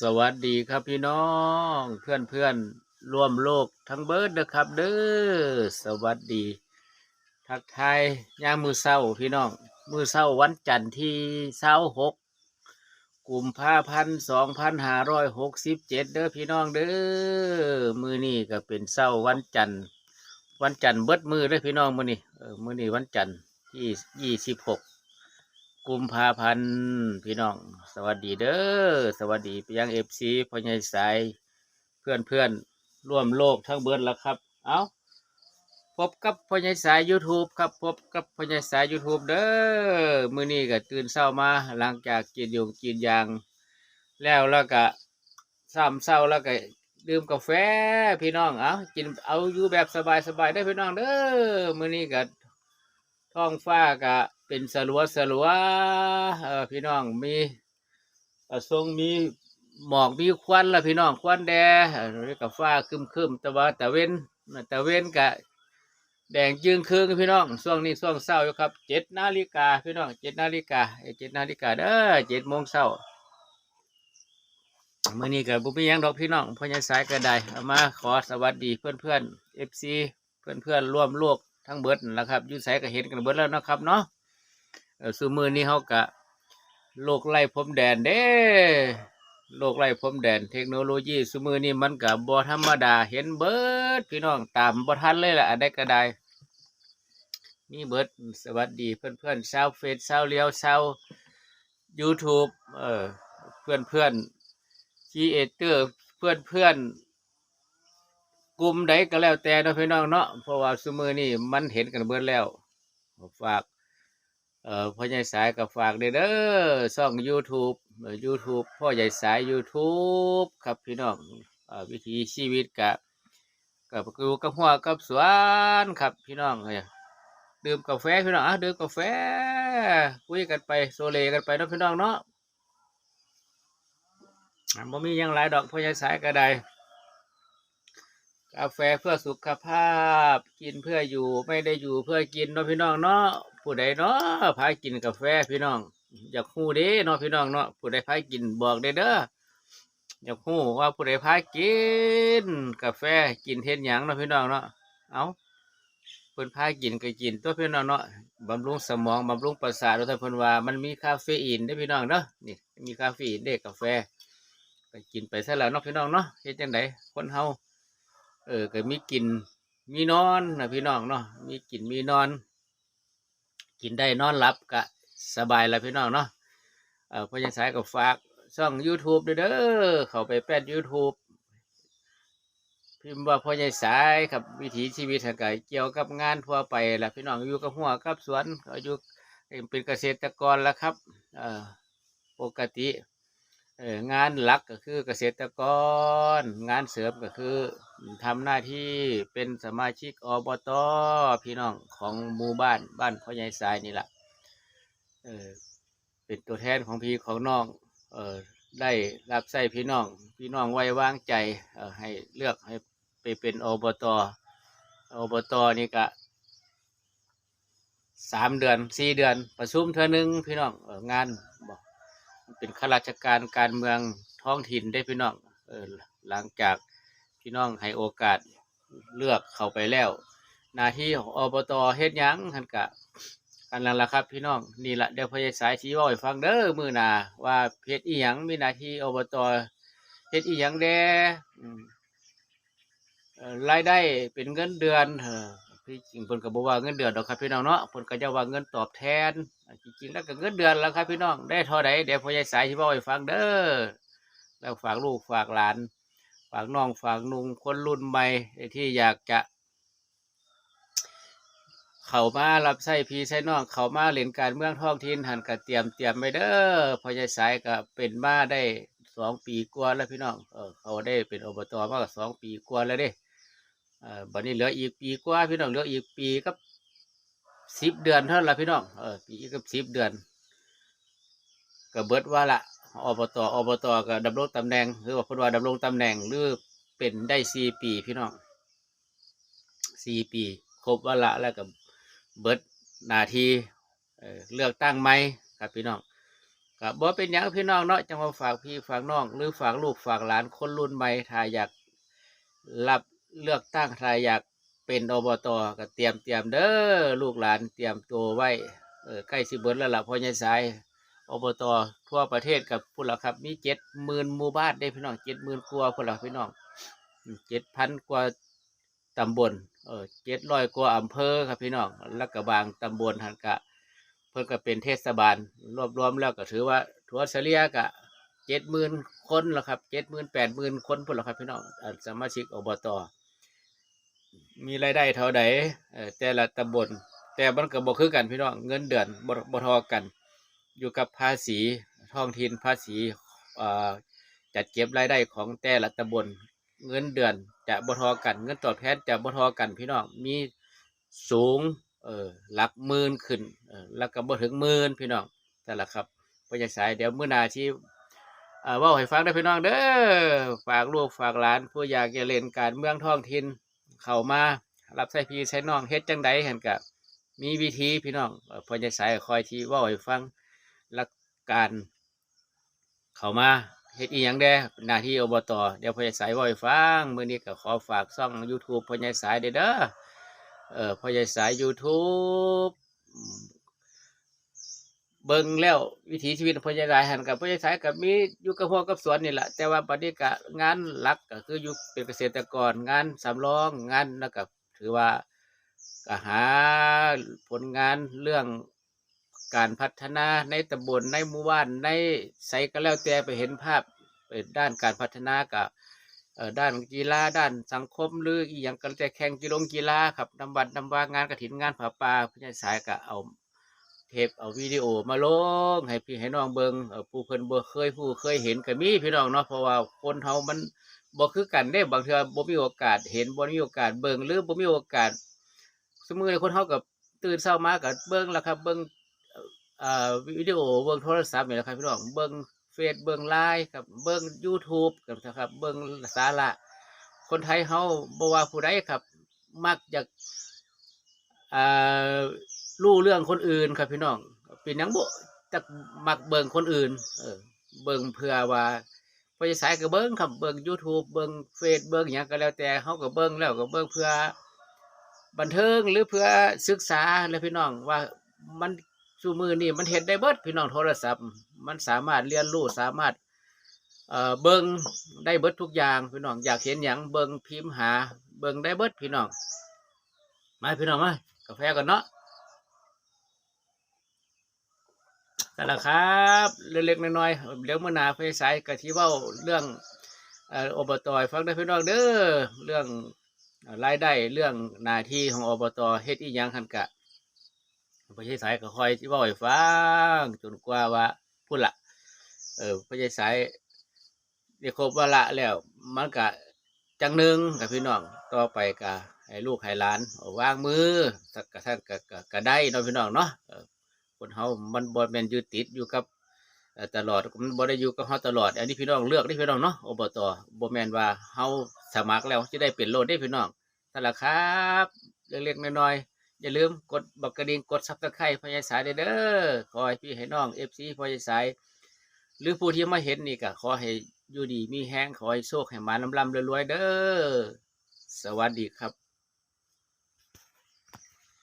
สวัสดีครับพี่น้องเพื่อนเพื่อนๆร่วมโลกทั้งเบิร์ดนะครับเด้อสวัสดี ทักทายย่ามมือเศร้าพี่น้อง มือเศร้าวันจันทร์ที่เศร้าหกกลุ่มภาพันสองพันห้าร้อยหกสิบเจ็ดเด้อพี่น้องเด้อมือนี่ก็เป็นเศร้าวันจันทร์วันจันทร์เบิดมือเด้อพี่น้องมือนี่เออมือนี่วันจันทร์ที่ยี่สิบหก กุมภาพันธ์พี่น้อง สวัสดีเด้อสวัสดีไปยังเอฟซีพ่อใหญ่สายเพื่อนเพื่อนร่วมโลกทั้งเบิร์ดแล้วครับ เอาพบกับพ่อใหญ่สาย YouTube ครับ พบกับพ่อใหญ่สาย YouTube เด้อมื้อนี้ก็ตื่นเช้ามาหลังจากกินยงกินยาง แล้วแล้วก็ซ้ำเช้าแล้วก็ดื่มกาแฟพี่น้องเอากินเอาอยู่แบบสบายๆได้พี่น้องเด้อมื้อนี้ก็ท้องฟ้าก็ เป็นสลัวสลัวเออพี่น้องมีเอ่อทรงมีหมอกมีควันละพี่น้องควันแดดเรียกกับฟ้าคึมคึมแต่ว่าแต่เว้นแต่เว้นกะแดงจึงครึ่งพี่น้องช่วงนี้ช่วงเช้าอยู่ครับเจ็ดนาฬิกาพี่น้องเจ็ดนาฬิกาเจ็ดนาฬิกาเด้อเจ็ดโมงเช้าเมื่อนี้กับบุมียังดอกพี่น้องพอใหญ่สายก็ได้เอามาขอสวัสดีเพื่อนเพื่อนเอฟซีเพื่อนเพื่อนร่วมโลกทั้งเบิดนั่นแหละครับยู่ใสก็เห็นกันเบิร์ดแล้วนะครับเนาะ ซูมือนี้เขากะโลกไล่พรมแดนเด้โลกไล่พรมแดนเทคโนโลยีซูมือนี้มันกับ่ธรรมดาเห็นเบิร์ดพี่น้องตามบ่ทันเลยล่ะอันใดก็ได้มีเบิร์ดสวัสดีเพื่อนเพื่อนๆชาวเฟซชาวเลียวชาวยูทูบเออเพื่อนเพื่อนคีเอเตอร์เพื่อนเพื่อนๆกลุ่มใดก็แล้วแต่เนะพี่น้องเนาะเพราะว่าซุมือนี่มันเห็นกันเบิร์ดแล้วฝาก เอ่อพ่อใหญ่สายกับฝากเด้อช่อง YouTube YouTube พ่อใหญ่สาย YouTube ครับพี่น้องเอ่อวิถีชีวิตกับกับกูกับหัวกับสวนครับพี่น้องเอ้ยดื่มกาแฟพี่น้องอะดื่มกาแฟคุยกันไปโซเลกันไปเนาะพี่น้องเนาะบ่มียังหลายดอกพ่อใหญ่สายก็ได้กาแฟเพื่อสุขภาพ กินเพื่ออยู่ไม่ได้อยู่เพื่อกินเนาะพี่น้องเนาะ ผู้ใดเนาะพากินกาแฟพี่น้อง อยากฮู้เด้เนาะพี่น้องเนาะผู้ใดพากินบอกได้เด้ออยากฮู้ว่าผู้ใดพากินกาแฟกินเฮ็ดหยังเนาะพี่น้องเนาะเอาเพิ่นพากินก็กินตัวพี่น้องเนาะบำรุงสมองบำรุงประสาทท่านเพิ่นว่ามันมีคาเฟอีนเด้พี่น้องเนาะนี่มีคาเฟอีนเด้กาแฟก็กินไปซะแล้วเนาะพี่น้องเนาะเฮ็ดจังไดคนเฮาเออก็มีกินมีนอนนะพี่น้องเนาะมีกินมีนอน กินได้นอนหลับก็สบายแล้วพี่น้องเนาะเออพ่อยังสายกับฝากช่อง YouTube ด้วยเด้อเข้าไปแป้น YouTube พิมพ์ว่าพ่อใหญ่สายครับวิถีชีวิตทางไกเกี่ยวกับงานทั่วไปแหละพี่น้องอยู่กับหัวกับสวนก็อยู่เป็นเกษตรกรแล้วครับ เออปกติ เอองานหลักก็คือเกษตรกร งานเสริมก็คือทำหน้าที่เป็นสมาชิกอบตพี่น้องของหมู่บ้านบ้านพ่อใหญ่สายนี่แหละเออเป็นตัวแทนของพี่ของน้องเออได้รับใช้พี่น้อง พี่น้องไว้วางใจเออให้เลือกให้ไปเป็นอบตอบตนี่ก็สามเดือนสี่เดือนประชุมเทื่อหนึงพี่น้องเองาน เป็นข้าราชการการเมืองท้องถิ่นได้พี่น้องเออหลังจากพี่น้องให้โอกาสเลือกเข้าไปแล้วหน้าที่ของอบตเฮ็ดยังท่านกะกันนั่นละครับพี่น้องนี่ละเดี๋ยวพยายสายชี้ว่าให้ฟังเด้อมือหนาว่าเฮ็ดอีหยังมีหน้าที่อบตเฮ็ดอีหยังแด่รายได้เป็นเงินเดือนเออพี่จริงเพิ่นก็บ่ว่าเงินเดือนดอกครับพี่น้องเนาะเพิ่นก็จะว่าเงินตอบแทน จริงๆแล้วก็เงินเดือนแล้วครับพี่น้องได้เท่าใดเดี๋ยวพ่อใหญ่สายที่บอกให้ฟังเด้อแล้วฝากลูกฝากหลาน ฝากน้องฝากนุ่งคนรุ่นใหม่ที่อยากจะเขามารับใช้พี่ใช้น้องเขามาเล่นการเมืองท้องถิ่นหันก็เตรียมเตรียมไปเด้อพ่อใหญ่สายก็เป็นมาได้สองปีกว่าแล้วพี่น้องเออเขาได้เป็นอบตมาก็สองปีกว่าแล้วเด้เออบัดนี้เหลืออีกปีกว่าพี่น้องเหลืออีกปีกับ สิบเดือนเท่านั้นละพี่น้องเออปีกับสิบเดือนก็เบิดว่าละอบตอบตก็ดำรงตำแหน่งหรือว่าเพนว่าดำรงตำแหน่งหรือเป็นได้สี่ปีพี่น้องสี่ปี ครบว่าละแล้วก็เบิดนาทีเลือกตั้งไหมครับพี่น้องก็บ่เป็นหยังพี่น้องเนาะจังมาฝากพี่ฝากน้อง หรือฝากลูกฝากหลานคนรุ่นใหม่ถ้าอยากรับเลือกตั้งถ้าอยาก เป็นอบตก็เตรียมเตรียมเด้อลูกหลานเตรียมตัวไว้เออใกล้สิเบิดแล้วล่ะพ่อใหญ่สายอบตทั่วประเทศกับพุ่นละครับ มีเจ็ดหมื่นหมู่บ้านได้พี่น้องเจ็ดหมื่นกว่าพุ่นละพี่น้องเจ็ดพันกว่าตำบลเออเจ็ดร้อยกว่าอำเภอครับพี่น้องแล้วก็บางตำบลหันกะ เพิ่นก็เป็นเทศบาล รวบรวมแล้วก็ถือว่าถัวเฉลี่ยก็เจ็ดหมื่นคนแล้วครับเจ็ดหมื่นแปดหมื่นคนพุ่นละครับพี่น้องสมาชิกอบต มีรายได้เท่าใดแต่ละตำบลแต่มันก็บ่คือกันพี่น้องเงินเดือนบบ่ทอกัน อยู่กับภาษีท้องถิ่นภาษีจัดเก็บรายได้ของแต่ละตำบลเงินเดือนจะบ่ทอกัน เงินตอบแทนจะบ่ทอกันพี่น้องมีสูงเออหลักหมื่นขึ้นแล้วก็บ่ถึงหมื่นพี่น้องแต่ละครับพยาสายเดี๋ยวเมื้อนาที่เอ่อเว้าให้ฟังได้พี่น้องเด้อฝากลูกฝากหลานผู้อยากจะเล่นการเมืองท้องถิ่น เข้ามารับใช้พี่ใช้น้องเฮ็ดจังใดเห็นกับมีวิธีพี่น้องพอจะสายคอยที่ว่าให้ฟังหลักการเข้ามาเฮ็ดอีหยังแด้หน้าที่อบตเดี๋ยวพอจะสายว่าให้ฟังมื้อนี้ก็ขอฝากช่อง YouTube พอจะสายเด้อเด้อเออพอจะสาย YouTube เบิ่งแล้ววิถีชีวิตของพอจะสายหันกับพอจะสายกับมีอยู่กับพ่อกับสวนนี่แหละแต่ว่าปัจจุบันงานหลักก็คืออยู่เป็นเกษตรกรงานสำรองงานแล้วก็ถือว่าก็หาผลงานเรื่องการพัฒนาในตำบลในหมู่บ้านในไสก็แล้วแต่ไปเห็นภาพเอ่อด้านการพัฒนากับด้านกีฬาด้านสังคมหรืออีหยังก็แล้วแต่แข่งกีฬากีฬาครับนำบัตรนำว่างานกระถินงานผาป่าผู้ใหญ่สายก็เอา ทปเอาวิดีโอมาลงให้พี่ให้น้องเบิงผู้เพิ่นบ่เคยผู้เคยเห็นก็มีพี่น้องเนาะเพราะว่าคนเฮามันบ่คือกันเด้บางเทื่อบ่มีโอกาสเห็นบ่มีโอกาสเบิ่งหรือบ่มีโอกาส สมมุติคนเฮาก็ตื่นเช้ามาก็เบิ่งแล้วครับ เบิงอ่อวิดีโอเบิ่งโทรศัพท์นี่แหละครับพี่น้องเบิ่งเฟซเบิ่งไลน์ครับเบิ่ง YouTube กับนะครับ เบิ่งสาระคนไทยเฮาบ่ว่าผู้ใดครับ มักจะอ่า รู้เรื่องคนอื่นครับพี่น้องเป็นหยังบ่จักมักเบิ่งคนอื่น เออ เบิ่งเพื่อว่าพอจะสายก็เบิ่งครับเบิ่ง YouTube เบิ่งเฟซเบิ่งหยังก็แล้วแต่เฮาก็เบิ่งแล้วก็เบิ่งเพื่อ บันเทิงหรือเพื่อศึกษาเลยพี่น้องว่ามันชูมือนี่มันเฮ็ดได้เบิดพี่น้องโทรศัพท์ มันสามารถเรียนรู้สามารถเอ่อเบิ่งได้เบิดทุกอย่างพี่น้องอยากเห็นหยังเบิ่งพิมพ์หา เบิ่งได้เบิดพี่น้องมาพี่น้องมากาแฟก่อนเนาะ นั่นแหละครับเล็กๆน้อยๆเดี๋ยวมื่อนาไฟสายกะที่เว้าเรื่องอบตฟังได้พี่น้องเด้อเรื่องรายได้เรื่องหน้าที่ของอบตเฮ็ดอีหยังคันกะพระเจ้าสายก็คอยที่เว้าให้ฟังจนกว่าว่าพูดละเออพระเจ้าสายได้ครบวาระแล้วมันกะจังหนึ่งกับพี่น้องต่อไปกะให้ลูกให้หลานเอาวางมือสักกะท่านกะกะได้เนาะพี่น้องเนาะ คนเฮามันบ่แม่นอยู่ติดอยู่กับตลอดมันบ่ได้อยู่กับเฮาตลอด อันนี้พี่น้องเลือกได้พี่น้องเนาะอบตบ่แม่นว่าเฮาสมัครแล้วจะได้เป็นโลดได้พี่น้องนั่นล่ะครับเล็กๆน้อยๆอย่าลืมกดบักกระดิ่งกด Subscribe พยายสายเด้อเด้อขอให้พี่ให้น้อง FC พยายสายหรือผู้ที่มาเห็นนี่ก็ขอให้อยู่ดีมีแฮงขอให้โชคให้มาลำๆรวยๆเด้อสวัสดีครับ